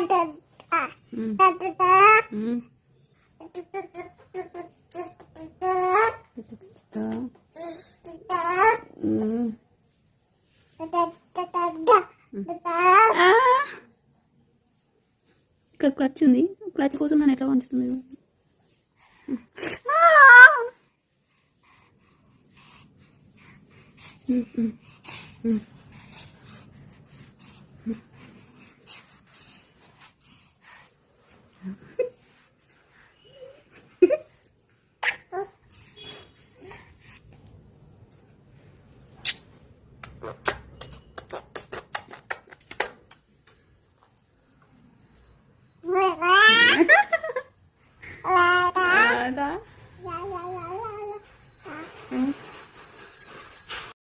ఇక్కడ క్లచ్ ఉంది క్లచ్ కోసం నన్ను ఎట్లా పంచుతుంది mm mm